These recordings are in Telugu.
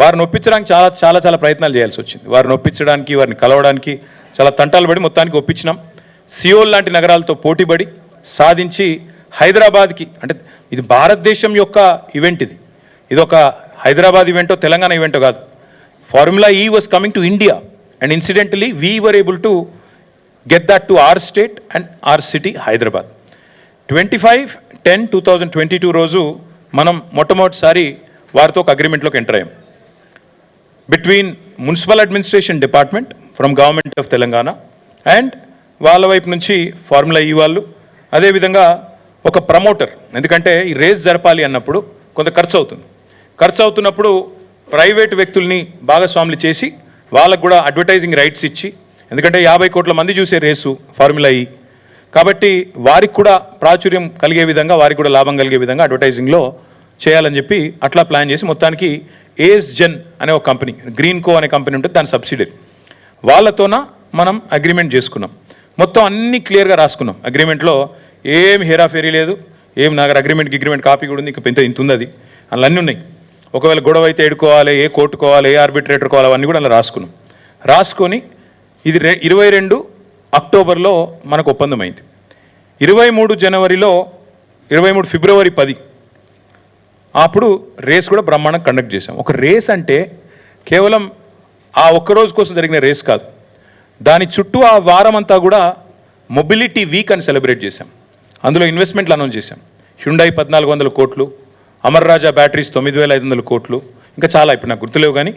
వారిని ఒప్పించడానికి చాలా చాలా చాలా ప్రయత్నాలు చేయాల్సి వచ్చింది. వారిని ఒప్పించడానికి వారిని కలవడానికి చాలా తంటాలు పడి మొత్తానికి ఒప్పించినాం. సియోల్ లాంటి నగరాలతో పోటీపడి సాధించి హైదరాబాద్కి అంటే ఇది భారతదేశం యొక్క ఈవెంట్ ఇది. ఇది ఒక హైదరాబాద్ ఈవెంటో తెలంగాణ ఈవెంటో కాదు. Formula E was coming to India and incidentally we were able to get that to our state and our city Hyderabad twenty five ten two thousand twenty two రోజు మనం మొట్టమొదటిసారి వారితో ఒక అగ్రిమెంట్లోకి ఎంటర్ అయ్యాం. Between municipal administration department from government of Telangana and వాళ్ళ వైపు నుంచి ఫార్ములా ఈ e వాళ్ళు. అదేవిధంగా ఒక ప్రమోటర్ ఎందుకంటే ఈ రేస్ జరపాలి అన్నప్పుడు కొంత ఖర్చు అవుతుంది. ఖర్చు అవుతున్నప్పుడు ప్రైవేట్ వ్యక్తుల్ని భాగస్వాములు చేసి వాళ్ళకు కూడా అడ్వర్టైజింగ్ రైట్స్ ఇచ్చి ఎందుకంటే యాభై కోట్ల మంది చూసే రేసు ఫార్ములా ఈ కాబట్టి వారికి కూడా ప్రాచుర్యం కలిగే విధంగా వారికి కూడా లాభం కలిగే విధంగా అడ్వర్టైజింగ్లో చేయాలని చెప్పి అట్లా ప్లాన్ చేసి మొత్తానికి ఏఎస్ జెన్ అనే ఒక కంపెనీ గ్రీన్ కో అనే కంపెనీ ఉంటుంది దాని సబ్సిడరీ వాళ్ళతోన మనం అగ్రిమెంట్ చేసుకున్నాం. మొత్తం అన్ని క్లియర్గా రాసుకున్నాం. అగ్రిమెంట్లో ఏం హేరాఫేరీ లేదు ఏం నా అగ్రిమెంట్కి అగ్రిమెంట్ కాపీ కూడా ఉంది ఇంకా పెద్ద ఇంత ఉంది అది. అందులో అన్నీ ఉన్నాయి. ఒకవేళ గొడవ అయితే ఎడుకోవాలి ఏ కోర్టుకోవాలి ఏ ఆర్బిట్రేటర్ కోవాలి అవన్నీ కూడా అలా రాసుకున్నాం. రాసుకొని ఇది రె ఇరవై రెండు అక్టోబర్లో మనకు ఒప్పందం అయింది ఇరవై మూడు జనవరిలో ఇరవై మూడు ఫిబ్రవరి పది అప్పుడు రేస్ కూడా బ్రహ్మాండంగా కండక్ట్ చేశాం. ఒక రేస్ అంటే కేవలం ఆ ఒక్క రోజు కోసం జరిగిన రేస్ కాదు. దాని చుట్టూ ఆ వారం అంతా కూడా మొబిలిటీ వీక్ అని సెలబ్రేట్ చేశాం. అందులో ఇన్వెస్ట్మెంట్లు అనౌన్స్ చేశాం. హ్యుండై పద్నాలుగు వందల కోట్లు అమర్ రాజా బ్యాటరీస్ తొమ్మిది వేల ఐదు వందల కోట్లు ఇంకా చాలా ఇప్పుడు నాకు గుర్తులేవు కానీ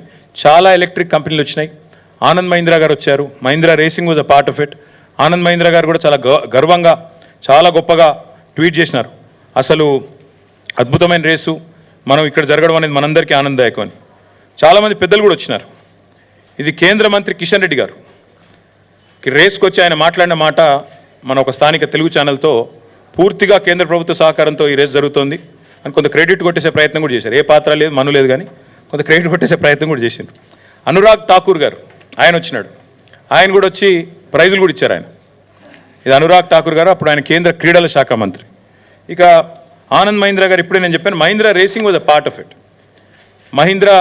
చాలా ఎలక్ట్రిక్ కంపెనీలు వచ్చినాయి. ఆనంద్ మహీంద్రా గారు వచ్చారు. Mahindra racing was a part of it Anand Mahindra garu కూడా చాలా గ- గర్వంగా చాలా గొప్పగా ట్వీట్ చేసినారు. అసలు అద్భుతమైన రేసు. మనం ఇక్కడ జరగడం అనేది మనందరికీ ఆనందదాయకం అని. చాలామంది పెద్దలు కూడా వచ్చినారు. ఇది కేంద్ర మంత్రి కిషన్ రెడ్డి గారు. రేస్కి వచ్చి ఆయన మాట్లాడిన మాట మన ఒక స్థానిక తెలుగు ఛానల్తో పూర్తిగా కేంద్ర ప్రభుత్వ సహకారంతో ఈ రేస్ జరుగుతోంది. అని కొంత క్రెడిట్ కొట్టేసే ప్రయత్నం కూడా చేశారు. ఏ పాత్ర లేదు మను లేదు కానీ కొంత క్రెడిట్ కొట్టేసే ప్రయత్నం కూడా చేశారు అనురాగ్ ఠాకూర్ గారు ఆయన వచ్చినాడు. ఆయన కూడా వచ్చి ప్రైజులు కూడా ఇచ్చారు ఆయన. ఇది అనురాగ్ ఠాకూర్ గారు అప్పుడు ఆయన కేంద్ర క్రీడల శాఖ మంత్రి. ఇక ఆనంద్ మహీంద్రా గారు ఇప్పుడే నేను చెప్పాను Mahindra racing was a part of it Mahindra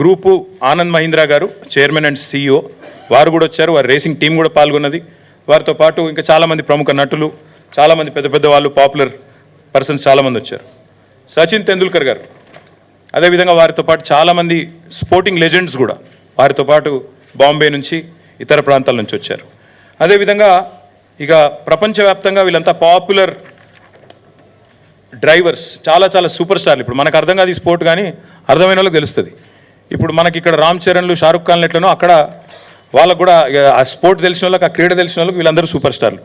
group Anand Mahindra garu chairman and CEO వారు కూడా వచ్చారు వారి రేసింగ్ టీం కూడా పాల్గొన్నది. వారితో పాటు ఇంకా చాలామంది ప్రముఖ నటులు చాలామంది పెద్ద పెద్ద వాళ్ళు పాపులర్ పర్సన్స్ చాలామంది వచ్చారు. సచిన్ తెండూల్కర్ గారు అదేవిధంగా వారితో పాటు చాలామంది స్పోర్టింగ్ లెజెండ్స్ కూడా వారితో పాటు బాంబే నుంచి ఇతర ప్రాంతాల నుంచి వచ్చారు. అదేవిధంగా ఇక ప్రపంచవ్యాప్తంగా వీళ్ళంతా పాపులర్ డ్రైవర్స్ చాలా చాలా సూపర్ స్టార్లు ఇప్పుడు మనకు అర్థం కాదు ఈ స్పోర్ట్ కానీ అర్థమైన వాళ్ళకి తెలుస్తుంది. ఇప్పుడు మనకి ఇక్కడ రామ్ చరణ్లు షారుఖ్ ఖాన్లు ఎట్లనో అక్కడ వాళ్ళకు కూడా ఆ స్పోర్ట్ తెలిసిన వాళ్ళకి ఆ క్రీడ తెలిసిన వాళ్ళకి వీళ్ళందరూ సూపర్ స్టార్లు